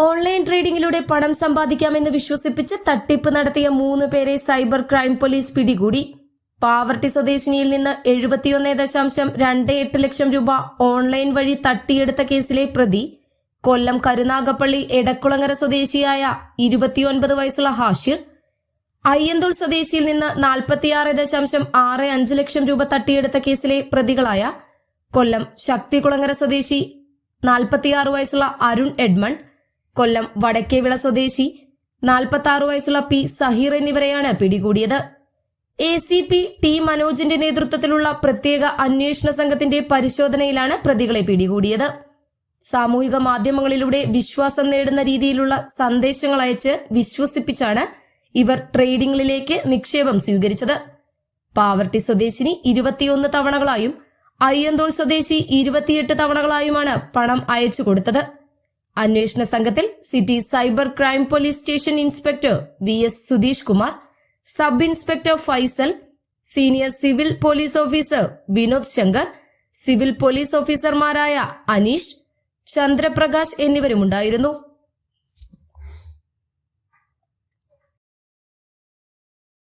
Online ട്രേഡിംഗിലൂടെ പണം സമ്പാദിക്കാമെന്ന് വിശ്വസിപ്പിച്ച് തട്ടിപ്പ് നടത്തിയ മൂന്ന് പേരെ സൈബർ ക്രൈം പോലീസ് പിടികൂടി. പാവർട്ടി സ്വദേശിനിയിൽ നിന്ന് എഴുപത്തിയൊന്ന് ദശാംശം രണ്ട് എട്ട് ലക്ഷം രൂപ ഓൺലൈൻ വഴി തട്ടിയെടുത്ത കേസിലെ പ്രതി കൊല്ലം കരുനാഗപ്പള്ളി എടക്കുളങ്ങര സ്വദേശിയായ ഇരുപത്തിയൊൻപത് വയസ്സുള്ള ഹാഷിർ അയ്യന്തോൾ സ്വദേശിയിൽ നിന്ന് നാൽപ്പത്തിയാറ് ദശാംശം ആറ് അഞ്ച് ലക്ഷം രൂപ തട്ടിയെടുത്ത കേസിലെ പ്രതികളായ കൊല്ലം ശക്തികുളങ്ങര സ്വദേശി നാൽപ്പത്തിയാറ് വയസ്സുള്ള അരുൺ എഡ്മണ്ട് കൊല്ലം വടക്കേവിള സ്വദേശി നാൽപ്പത്തി വയസ്സുള്ള പി സഹീർ എന്നിവരെയാണ് പിടികൂടിയത്. എ സി പി ടി മനോജിന്റെ നേതൃത്വത്തിലുള്ള പ്രത്യേക അന്വേഷണ സംഘത്തിന്റെ പരിശോധനയിലാണ് പ്രതികളെ പിടികൂടിയത്. സാമൂഹിക മാധ്യമങ്ങളിലൂടെ വിശ്വാസം നേടുന്ന രീതിയിലുള്ള സന്ദേശങ്ങൾ അയച്ച് വിശ്വസിപ്പിച്ചാണ് ഇവർ ട്രേഡിംഗിലേക്ക് നിക്ഷേപം സ്വീകരിച്ചത്. പാവർട്ടി സ്വദേശിനി ഇരുപത്തിയൊന്ന് തവണകളായും അയ്യന്തോൾ സ്വദേശി ഇരുപത്തിയെട്ട് തവണകളായുമാണ് പണം അയച്ചു കൊടുത്തത്. അന്വേഷണ സംഘത്തിൽ city cyber crime police station inspector V S Sudheesh Kumar sub inspector Faisal senior civil police officer Vinod Shankar civil police ഓഫീസർമാരായ അനീഷ് ചന്ദ്രപ്രകാശ് എന്നിവരുമുണ്ടായിരുന്നു.